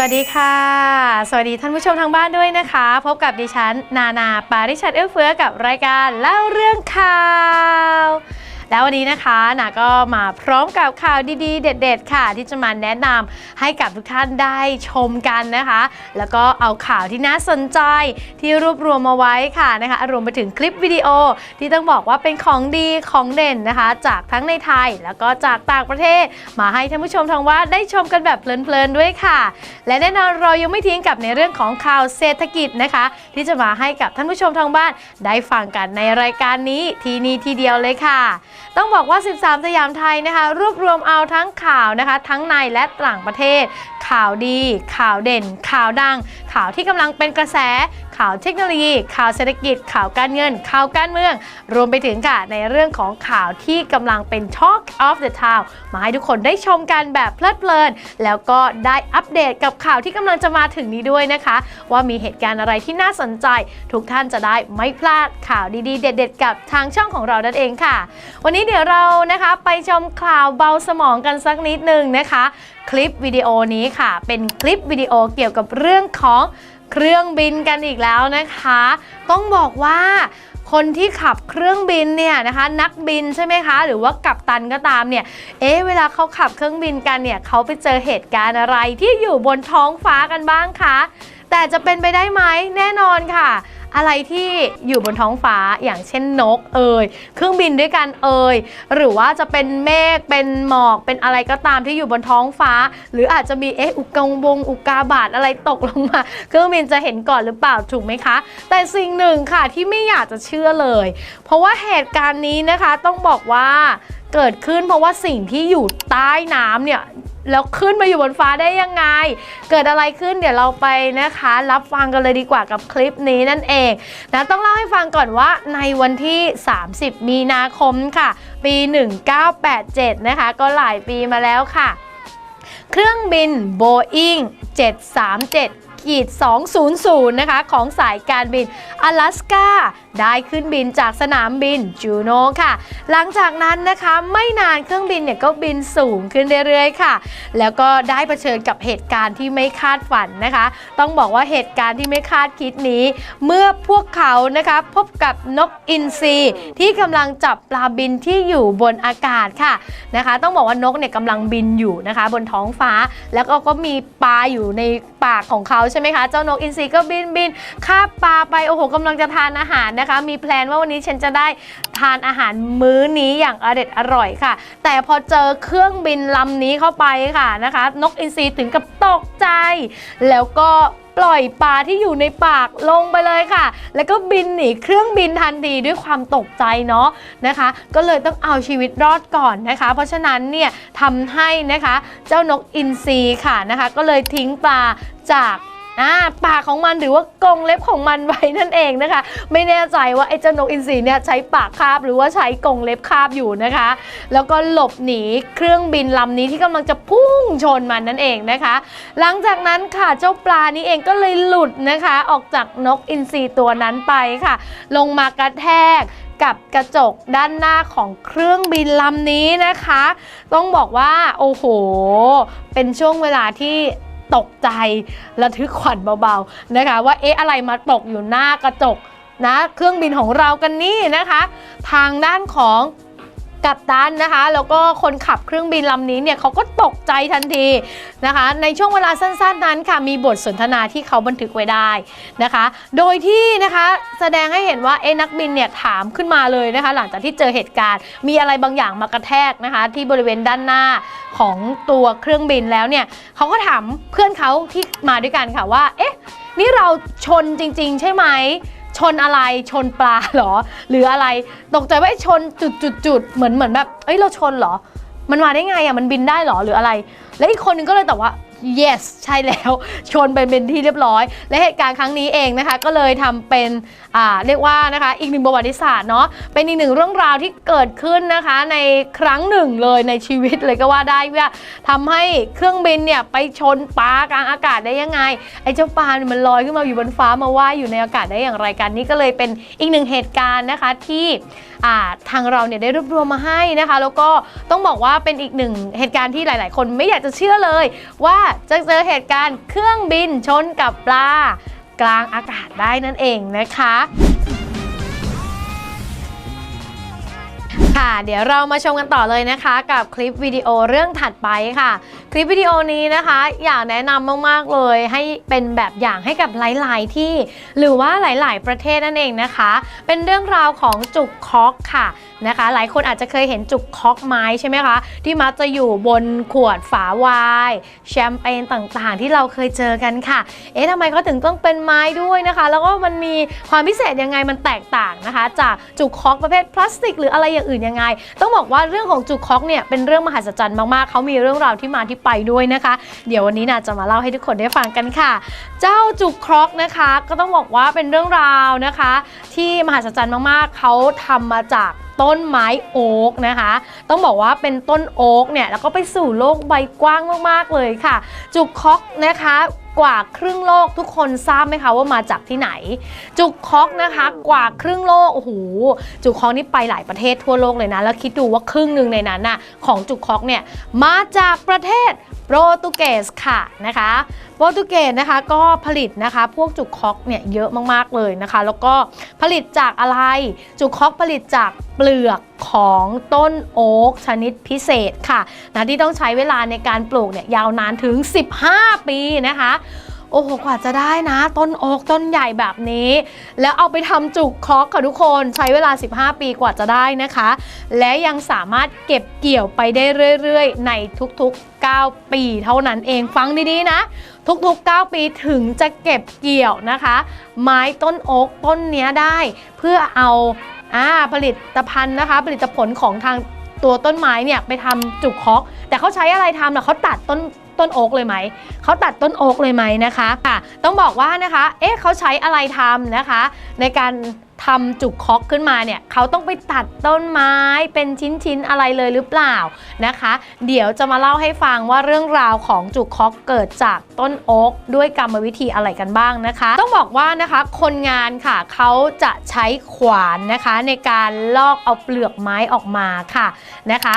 วัสดีค่ะ สวัสดีท่านผู้ชมทางบ้านด้วยนะคะ พบกับดิฉัน นานา ปาริชัดเอื้อเฟื้อกับรายการเล่าเรื่องข่าว แล้ววันนี้นะคะนาก็มาพร้อมกับข่าวดีๆ เด็ด ๆ ค่ะ ที่จะมาแนะนำให้กับทุกท่านได้ชมกันนะคะ แล้วก็เอาข่าวที่น่าสนใจที่รวบรวมมาไว้ค่ะนะคะรวมไปถึงคลิปวิดีโอที่ต้องบอกว่าเป็นของดีของเด่นนะคะ จากทั้งในไทยแล้วก็จากต่างประเทศ มาให้ท่านผู้ชมทางว่าได้ชมกันแบบเพลินๆด้วยค่ะ และแน่นอนเรายังไม่ทิ้งกับในเรื่องของข่าวเศรษฐกิจนะคะ ที่จะมาให้กับท่านผู้ชมทางบ้านได้ฟังกันในรายการนี้ทีนี้ทีเดียวเลยค่ะต้องบอกว่า 13 สยามไทยนะคะ รวบรวมเอาทั้งข่าวนะคะ ทั้งในและต่างประเทศ ข่าวดี ข่าวเด่น ข่าวดัง ข่าวที่กำลังเป็นกระแส ข่าวเทคโนโลยี ข่าวเศรษฐกิจ ข่าวการเงิน ข่าวการเมือง รวมไปถึงค่ะในเรื่องของข่าวที่กำลังเป็น Talk of the Town มาให้ทุกคนได้ชมกันแบบเพลิดเพลิน แล้วก็ได้อัปเดตกับข่าวที่กำลังจะมาถึงนี้ด้วยนะคะ ว่ามีเหตุการณ์อะไรที่น่าสนใจ ทุกท่านจะได้ไม่พลาดข่าวดีๆ เด็ด ๆ กับทางช่องของเรานั่นเองค่ะ วันนี้เดี๋ยวเรานะคะไปชมข่าวเบาสมองกันสักนิดนึงนะคะ คลิปวิดีโอนี้ค่ะ เป็นคลิปวิดีโอเกี่ยวกับเรื่องของ เครื่องบินกันอีกแล้วนะคะ ต้องบอกว่าคนที่ขับเครื่องบินเนี่ยนะคะ นักบินใช่ไหมคะ หรือว่ากัปตันก็ตามเนี่ย เอ๊ะเวลาเขาขับเครื่องบินกันเนี่ยเขาไปเจอเหตุการณ์อะไรที่อยู่บนท้องฟ้ากันบ้างคะ แต่จะเป็นไปได้ไหมแน่นอนค่ะ อะไรที่อยู่บนท้องฟ้าอย่างเช่นนกเอ่ยเครื่องบินด้วยกันเอ่ยหรือว่าจะเป็นเมฆเป็นหมอกเป็นอะไรก็ตามที่อยู่บนท้องฟ้า หรืออาจจะมีเอ๊ะอุกงบงอุกาบาตอะไรตกลงมา เครื่องบินจะเห็นก่อนหรือเปล่าถูกไหมคะ แต่สิ่งหนึ่งค่ะที่ไม่อยากจะเชื่อเลย เพราะว่าเหตุการณ์นี้นะคะต้องบอกว่าเกิดขึ้นเพราะว่าสิ่งที่อยู่ใต้น้ำเนี่ย แล้วขึ้นมาอยู่บนฟ้าได้ยังไง เกิดอะไรขึ้นเดี๋ยวเราไปนะคะ รับฟังกันเลยดีกว่ากับคลิปนี้นั่นเองนะต้องเล่าให้ฟังก่อนว่าในวันที่ 30 มีนาคมค่ะ ปี 1987 นะคะ ก็หลายปีมาแล้วค่ะ เครื่องบิน Boeing 737ขีด200 นะคะ ของสายการบินอลาสกา ได้ขึ้นบินจากสนามบินจูโนค่ะ หลังจากนั้นนะคะไม่นานเครื่องบินเนี่ยก็บินสูงขึ้นเรื่อยๆค่ะ แล้วก็ได้เผชิญกับเหตุการณ์ที่ไม่คาดฝันนะคะ ต้องบอกว่าเหตุการณ์ที่ไม่คาดคิดนี้ เมื่อพวกเขานะคะพบกับนกอินทรีที่กำลังจับปลาบินที่อยู่บนอากาศค่ะนะคะ ต้องบอกว่านกเนี่ยกำลังบินอยู่นะคะ บนท้องฟ้าแล้วก็ก็มีปลาอยู่ในปากของเขาใช่ไหมคะเจ้านกอินทรีก็บินบินคาบปลาไปโอ้โหกำลังจะทานอาหารนะคะมีแพลนว่าวันนี้ฉันจะได้ทานอาหารมื้อนี้อย่างอร่ออร่อยค่ะ แต่พอเจอเครื่องบินลำนี้เข้าไปค่ะนะคะ นกอินทรีถึงกับตกใจ แล้วก็ปล่อยปลาที่อยู่ในปากลงไปเลยค่ะ แล้วก็บินหนีเครื่องบินทันทีด้วยความตกใจเนาะนะคะ ก็เลยต้องเอาชีวิตรอดก่อนนะคะ เพราะฉะนั้นเนี่ยทำให้นะคะเจ้านกอินทรีค่ะนะคะ ก็เลยทิ้งปลาจาก อ่าปากของมันหรือว่ากรงเล็บของมันไว้นั่นเองนะคะ ไม่แน่ใจว่าไอ้เจ้านกอินทรีเนี่ยใช้ปากคาบหรือว่าใช้กรงเล็บคาบอยู่นะคะ แล้วก็หลบหนีเครื่องบินลำนี้ที่กำลังจะพุ่งชนมันนั่นเองนะคะ หลังจากนั้นค่ะเจ้าปลานี้เองก็เลยหลุดนะคะ ออกจากนกอินทรีตัวนั้นไปค่ะ ลงมากระแทกกับกระจกด้านหน้าของเครื่องบินลำนี้นะคะ ต้องบอกว่าโอ้โห เป็นช่วงเวลาที่ ตกใจระทึกขวัญเบาๆนะคะ ว่าเอ๊ะอะไรมาตกอยู่หน้ากระจกนะเครื่องบินของเรากันนี่นะคะ ทางด้านของ กัปตันนะคะ แล้วก็คนขับเครื่องบินลำนี้เนี่ยเขาก็ตกใจทันทีนะคะ ในช่วงเวลาสั้นๆนั้นค่ะมีบทสนทนาที่เขาบันทึกไว้ได้นะคะ โดยที่นะคะแสดงให้เห็นว่าเอ๊นักบินเนี่ยถามขึ้นมาเลยนะคะ หลังจากที่เจอเหตุการณ์ มีอะไรบางอย่างมากระแทกนะคะ ที่บริเวณด้านหน้าของตัวเครื่องบินแล้วเนี่ยเขาก็ถามเพื่อนเขาที่มาด้วยกันค่ะว่าเอ๊ะนี่เราชนจริง ๆ ใช่ไหม ชนอะไรชนปลาเหรอ หรืออะไรตกใจว่าไอ้ชนจุดจุดจุดเหมือนเหมือนแบบเอ้ยเราชนเหรอ มันมาได้ไงอะมันบินได้เหรอหรืออะไร แล้วอีกคนนึงก็เลยตอบว่า yes ใช่แล้ว ชนไปเป็นที่เรียบร้อย และเหตุการณ์ครั้งนี้เองนะคะ ก็เลยทำเป็นเรียกว่านะคะอีกหนึ่งประวัติศาสตร์เนาะเป็นอีกหนึ่งเรื่องราวที่เกิดขึ้นนะคะ ในครั้งหนึ่งเลยในชีวิตเลยก็ว่าได้ว่าทำให้เครื่องบินเนี่ยไปชนปลากลางอากาศได้ยังไงไอ้เจ้าปลาเนี่ยมันลอยขึ้นมาอยู่บนฟ้ามาว่ายอยู่ในอากาศได้อย่างไรกันนี่ก็เลยเป็นอีกหนึ่งเหตุการณ์นะคะที่ทางเราเนี่ยได้รวบรวมมาให้นะคะ แล้วก็ต้องบอกว่าเป็นอีกหนึ่งเหตุการณ์ที่หลาย ๆ คนไม่อยากจะเชื่อเลยว่าจะเจอเหตุการณ์เครื่องบินชนกับปลา กลางอากาศได้นั่นเองนะคะค่ะเดี๋ยวเรามาชมกันต่อเลยนะคะ กับคลิปวิดีโอเรื่องถัดไปค่ะคลิปวิดีโอนี้นะคะ อยากแนะนำมากๆเลย ให้เป็นแบบอย่างให้กับหลาย ๆ ที่ หรือว่าหลาย ๆ ประเทศนั่นเองนะคะ เป็นเรื่องราวของจุกคอกค่ะนะคะ หลายคนอาจจะเคยเห็นจุกคอกไม้ใช่ไหมคะ ที่มักจะอยู่บนขวดฝาไวน์แชมเปญต่างๆ ที่เราเคยเจอกันค่ะ เอ๊ะทำไมเขาถึงต้องเป็นไม้ด้วยนะคะ แล้วก็มันมีความพิเศษยังไงมันแตกต่างนะคะ จากจุกคอกประเภทพลาสติก หรืออะไรอย่างอื่นยังไง ต้องบอกว่าเรื่องของจุกคอกเนี่ยเป็นเรื่องมหัศจรรย์มากๆเขามีเรื่องราวที่มาที่ไปด้วยนะคะ เดี๋ยววันนี้นาจะมาเล่าให้ทุกคนได้ฟังกันค่ะ เจ้าจุกครอกนะคะ ก็ต้องบอกว่าเป็นเรื่องราวนะคะ ที่มหัศจรรย์มากๆ เขาทำมาจากต้นไม้โอ๊กนะคะ ต้องบอกว่าเป็นต้นโอ๊กเนี่ยแล้วก็ไปสู่โลกใบกว้างมากๆเลยค่ะ จุกคอกนะคะ กว่าครึ่งโลกทุกคนทราบไหมคะว่ามาจากที่ไหน จุกคอกนะคะกว่าครึ่งโลกโอ้โหจุกคอกนี่ไปหลายประเทศทั่วโลกเลยนะ แล้วคิดดูว่าครึ่งหนึ่งในนั้นน่ะของจุกคอกเนี่ยมาจากประเทศ โปรตุเกสค่ะนะคะโปรตุเกสนะคะก็ผลิตนะคะพวกจุกคอกเนี่ยเยอะมากๆเลยนะคะ แล้วก็ผลิตจากอะไรจุกคอกผลิตจากเปลือกของต้นโอ๊กชนิดพิเศษค่ะนะที่ต้องใช้เวลาในการปลูกเนี่ยยาวนานถึง 15 ปีนะคะ โอ้โหกว่าจะได้นะ ต้นโอ๊กต้นใหญ่แบบนี้ แล้วเอาไปทำจุกคอกค่ะทุกคนใช้เวลา 15 ปีกว่าจะได้นะคะ และยังสามารถเก็บเกี่ยวไปได้เรื่อยๆ ในทุกๆ 9 ปีเท่านั้นเองฟังดีๆนะ ทุกๆ 9 ปีถึงจะเก็บเกี่ยวนะคะ ไม้ต้นโอ๊กต้นเนี้ยได้ เพื่อเอาอ่าผลิตภัณฑ์นะคะ ผลิตผลของทางตัวต้นไม้เนี่ยไปทำจุกคอกแต่เขาใช้อะไรทำล่ะเขาตัดต้นต้นโอ๊กเลยไหม เขาตัดต้นโอ๊กเลยไหมนะคะค่ะต้องบอกว่านะคะเอ๊ะเขาใช้อะไรทำนะคะ ในการทำจุกคอกขึ้นมาเนี่ยเขาต้องไปตัดต้นไม้เป็นชิ้นๆอะไรเลยหรือเปล่านะคะ เดี๋ยวจะมาเล่าให้ฟังว่าเรื่องราวของจุกคอกเกิดจากต้นโอ๊กด้วยกรรมวิธีอะไรกันบ้างนะคะ ต้องบอกว่านะคะคนงานค่ะเขาจะใช้ขวานนะคะ ในการลอกเอาเปลือกไม้ออกมาค่ะนะคะ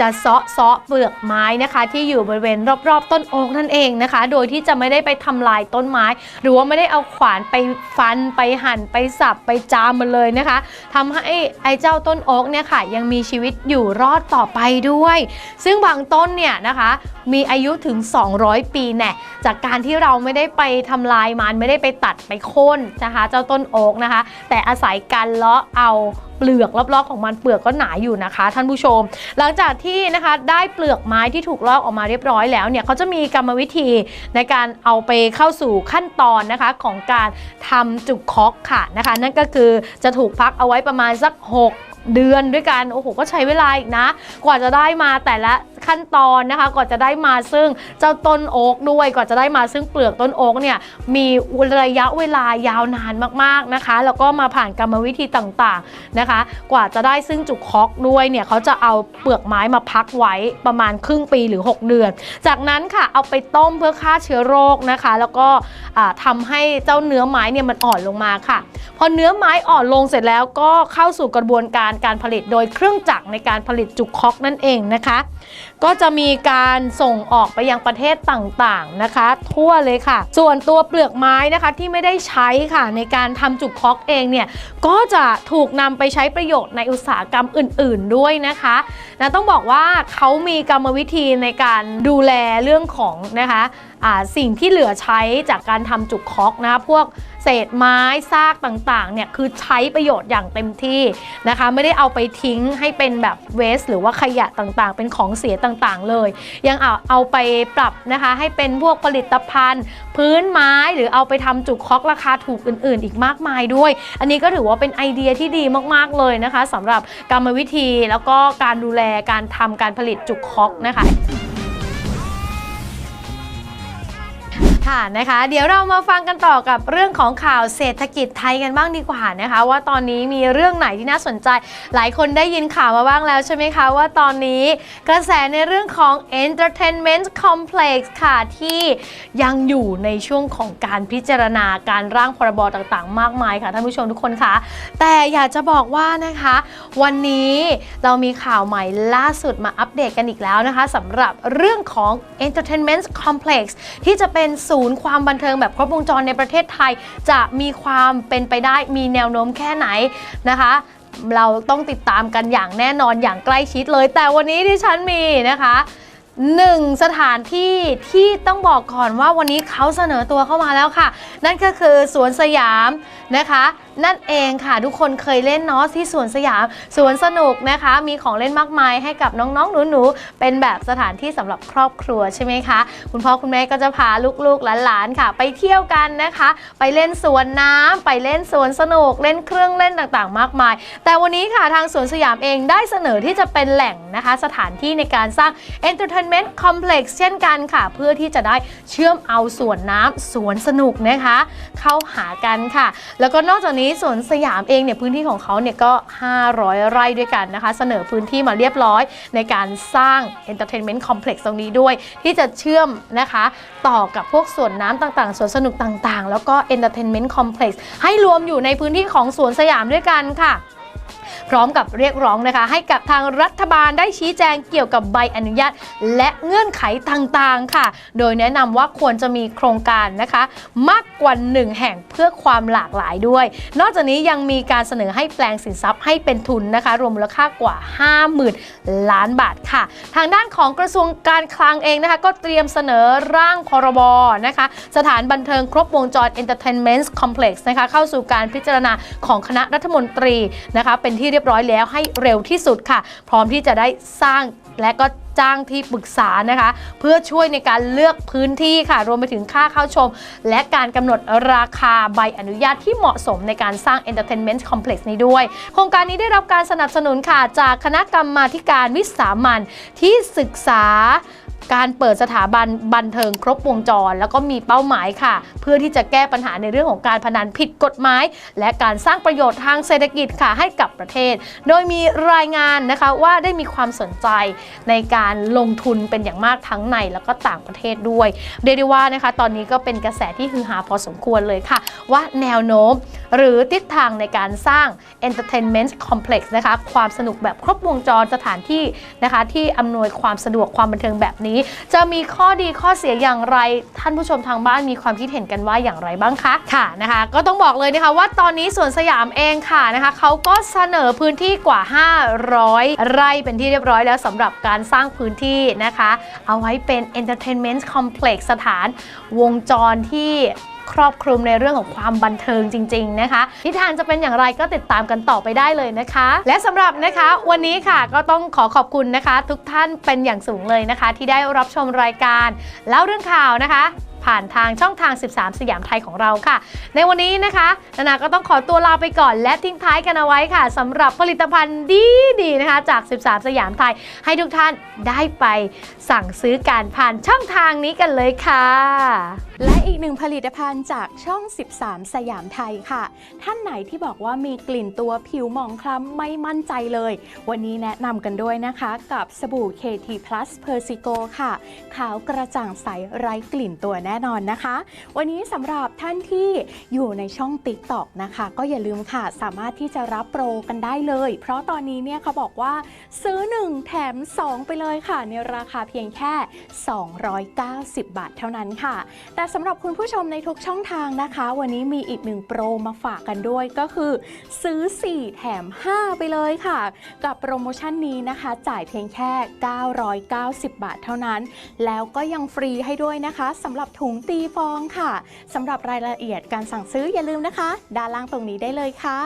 จะเซาะเซาะเปลือกไม้นะคะ ที่อยู่บริเวณรอบๆ ต้นโอ๊กนั่นเองนะคะโดยที่จะไม่ได้ไปทำลายต้นไม้ หรือว่าไม่ได้เอาขวานไปฟันไปหั่นไปสับไปจามมันเลยนะคะทำให้ไอ้เจ้าต้นโอ๊กเนี่ยค่ะ ยังมีชีวิตอยู่รอดต่อไปด้วย ซึ่งบางต้นเนี่ยนะคะ มีอายุถึง 200 ปีแน่จากการที่เราไม่ได้ไปทำลายมันไม่ได้ไปตัดไปโค่นนะคะ เจ้าต้นโอ๊กนะคะ แต่อาศัยการเลาะเอา เปลือกรอบๆของมันเปลือกก็หนาอยู่นะคะ ท่านผู้ชม หลังจากที่นะคะได้เปลือกไม้ที่ถูกลอกออกมาเรียบร้อยแล้วเนี่ยเขาจะมีกรรมวิธีในการเอาไปเข้าสู่ขั้นตอนนะคะของการทำจุกคอกค่ะนะคะ นั่นก็คือจะถูกพักเอาไว้ประมาณสัก 6 เดือนด้วยกันโอ้โหก็ใช้เวลาอีกนะ กว่าจะได้มาแต่ละขั้นตอนนะคะกว่าจะได้มาซึ่งเจ้าต้นโอ๊กด้วยกว่าจะได้มาซึ่งเปลือกต้นโอ๊กเนี่ยมีระยะเวลายาวนานมากๆนะคะแล้วก็มาผ่านกรรมวิธีต่างๆนะคะ กว่าจะได้ซึ่งจุกคอกด้วยเนี่ยเขาจะเอาเปลือกไม้มาพักไว้ประมาณครึ่งปีหรือ 6 เดือน จากนั้นค่ะเอาไปต้มเพื่อฆ่าเชื้อโรคนะคะ แล้วก็ทำาให้เจ้าเนื้อไม้เนี่ยมันอ่อนลงมาค่ะ พอเนื้อไม้อ่อนลงเสร็จแล้วก็เข้าสู่กระบวนการการผลิตโดยเครื่องจักรในการผลิตจุกคอกนั่นเองนะคะ ก็จะมีการส่งออกไปยังประเทศต่างๆนะคะ ทั่วเลยค่ะ ส่วนตัวเปลือกไม้นะคะที่ไม่ได้ใช้ค่ะในการทำจุกคอกเองเนี่ยก็จะถูกนำไปใช้ประโยชน์ในอุตสาหกรรมอื่น ๆด้วยนะคะนะต้องบอกว่าเขามีกรรมวิธีในการดูแลเรื่องของนะคะสิ่งที่เหลือใช้จากการทำจุกคอกนะพวก เศษไม้ซากต่างๆเนี่ยคือใช้ประโยชน์อย่างเต็มที่นะคะ ไม่ได้เอาไปทิ้งให้เป็นแบบเวสหรือว่าขยะต่างๆ เป็นของเสียต่างๆ เลย ยังเอาเอาไปปรับนะคะให้เป็นพวกผลิตภัณฑ์ พื้นไม้หรือเอาไปทำจุกคอกราคาถูกอื่น ๆ อีกมากมายด้วย อันนี้ก็ถือว่าเป็นไอเดียที่ดีมากๆเลยนะคะสำหรับกรรมวิธีแล้วก็การดูแลการทำการผลิตจุกคอกนะคะ ค่ะนะคะ เดี๋ยวเรามาฟังกันต่อกับเรื่องของข่าวเศรษฐกิจไทยกันบ้างดีกว่านะคะ ว่าตอนนี้มีเรื่องไหนที่น่าสนใจ หลายคนได้ยินข่าวมาบ้างแล้วใช่ไหมคะว่าตอนนี้กระแสในเรื่องของ entertainment complex ค่ะที่ยังอยู่ในช่วงของการพิจารณาการร่างพรบต่างๆ มากมายค่ะท่านผู้ชมทุกคนคะแต่อยากจะบอกว่านะคะ วันนี้เรามีข่าวใหม่ล่าสุดมาอัปเดตกันอีกแล้วนะคะสำหรับเรื่องของ entertainment complex ที่จะเป็นศููนย์ความบันเทิงแบบครบวงจรในประเทศไทย จะมีความเป็นไปได้มีแนวโน้มแค่ไหนนะคะเราต้องติดตามกันอย่างแน่นอนอย่างใกล้ชิดเลย แต่วันนี้ที่ฉันมีนะคะหนึ่งสถานที่ที่ต้องบอกก่อนว่าวันนี้เขาเสนอตัวเข้ามาแล้วค่ะ นั่นก็คือสวนสยามนะคะ นั่นเองค่ะ ทุกคนเคยเล่นเนาะที่สวนสยามสวนสนุกนะคะ มีของเล่นมากมายให้กับน้องๆหนูๆเป็นแบบสถานที่สำหรับครอบครัวใช่ไหมคะ คุณพ่อคุณแม่ก็จะพาลูกๆหลานๆค่ะ ไปเที่ยวกันนะคะ ไปเล่นสวนน้ำไปเล่นสวนสนุกเล่นเครื่องเล่นต่างๆ มากมาย แต่วันนี้ค่ะทางสวนสยามเองได้เสนอที่จะเป็นแหล่งนะคะ สถานที่ในการสร้าง Entertainment Complex เช่นกันค่ะ เพื่อที่จะได้เชื่อมเอาสวนน้ำสวนสนุกนะคะ เข้าหากันค่ะ แล้วก็นอกจากนี้สวนสยามเองเนี่ยพื้นที่ของเขาเนี่ยก็ 500 ไร่ด้วยกันนะคะ เสนอพื้นที่มาเรียบร้อยในการสร้าง Entertainment Complex ตรงนี้ด้วย ที่จะเชื่อมนะคะต่อกับพวกสวนน้ำต่างๆสวนสนุกต่างๆ แล้วก็ Entertainment Complex ให้รวมอยู่ในพื้นที่ของสวนสยามด้วยกันค่ะ พร้อมกับเรียกร้องนะคะให้กับทางรัฐบาลได้ชี้แจงเกี่ยวกับใบอนุญาต และเงื่อนไขต่างๆค่ะ โดยแนะนำว่าควรจะมีโครงการนะคะ มากกว่า 1 แห่งเพื่อความหลากหลายด้วย นอกจากนี้ยังมีการเสนอให้แปลงสินทรัพย์ให้เป็นทุนนะคะ รวมมูลค่ากว่า 50,000 ล้านบาทค่ะ ทางด้านของกระทรวงการคลังเองนะคะ ก็เตรียมเสนอร่างพรบนะคะ สถานบันเทิงครบวงจร Entertainment Complex นะคะเข้าสู่การพิจารณาของคณะรัฐมนตรีนะคะเป็นที่เรียบร้อยแล้วให้เร็วที่สุดค่ะ พร้อมที่จะได้สร้างและก็จ้างที่ปรึกษานะคะ เพื่อช่วยในการเลือกพื้นที่ค่ะ รวมไปถึงค่าเข้าชม และการกำหนดราคาใบอนุญาตที่เหมาะสมในการสร้าง Entertainment Complex นี้ด้วย โครงการนี้ได้รับการสนับสนุนค่ะ จากคณะกรรมาการวิสามันที่ศึกษา การเปิดสถาบันบันเทิงครบวงจร แล้วก็มีเป้าหมายค่ะ เพื่อที่จะแก้ปัญหาในเรื่องของการพนันผิดกฎหมาย และการสร้างประโยชน์ทางเศรษฐกิจค่ะให้กับประเทศ โดยมีรายงานนะคะว่าได้มีความสนใจในการลงทุนเป็นอย่างมากทั้งในแล้วก็ต่างประเทศด้วย เรียกได้ว่านะคะตอนนี้ก็เป็นกระแสที่ฮือฮาพอสมควรเลยค่ะ ว่าแนวโน้ม หรือทิศทางในการสร้าง Entertainment Complex นะคะความสนุกแบบครบวงจรสถานที่นะคะที่อำนวยความสะดวกความบันเทิงแบบนี้จะมีข้อดีข้อเสียอย่างไร ท่านผู้ชมทางบ้านมีความคิดเห็นกันว่าอย่างไรบ้างคะค่ะนะคะ ก็ต้องบอกเลยนะคะว่าตอนนี้สวนสยามเองค่ะนะคะเขาก็เสนอพื้นที่กว่า 500 ไร่เป็นที่เรียบร้อยแล้วสำหรับการสร้างพื้นที่นะคะ เอาไว้เป็น Entertainment Complex สถานวงจรที่ ครอบคลุมในเรื่องของความบันเทิงจริง ๆ นะคะทิศทางจะเป็นอย่างไรก็ติดตามกันต่อไปได้เลยนะคะ และสำหรับนะคะวันนี้ค่ะก็ต้องขอขอบคุณนะคะ ทุกท่านเป็นอย่างสูงเลยนะคะ ที่ได้รับชมรายการเล่าเรื่องข่าวนะคะ ผ่านทางช่องทาง 13 สยามไทยของเราค่ะ ในวันนี้นะคะนานาก็ต้องขอตัวลาไปก่อน และทิ้งท้ายกันเอาไว้ค่ะสำหรับผลิตภัณฑ์ดีๆนะคะ จาก 13 สยามไทย ให้ทุกท่านได้ไปสั่งซื้อการผ่านช่องทางนี้กันเลยค่ะ และอีกหนึ่งผลิตภัณฑ์จากช่อง 13 สยามไทยค่ะ ท่านไหนที่บอกว่ามีกลิ่นตัวผิวหมองคล้ำไม่มั่นใจเลย วันนี้แนะนำกันด้วยนะคะกับสบู่ KT Plus Persico ค่ะ ขาวกระจ่างใสไร้กลิ่นตัวแน่นอนนะคะ วันนี้สำหรับท่านที่อยู่ในช่อง TikTok นะคะ ก็อย่าลืมค่ะ สามารถที่จะรับโปรกันได้เลย เพราะตอนนี้เนี่ยเขาบอกว่าซื้อ 1 แถม 2 ไปเลยค่ะ ในราคาเพียงแค่ 290 บาทเท่านั้นค่ะ แต่สำหรับคุณผู้ชมในทุกช่องทางนะคะ วันนี้มีอีกหนึ่งโปรมาฝากกันด้วยก็คือซื้อ 4 แถม 5 ไปเลยค่ะ กับโปรโมชั่นนี้นะคะ จ่ายเพียงแค่ 990 บาทเท่านั้น แล้วก็ยังฟรีให้ด้วยนะคะสำหรับถุงตีฟองค่ะสำหรับรายละเอียดการสั่งซื้ออย่าลืมนะคะ ด้านล่างตรงนี้ได้เลยค่ะ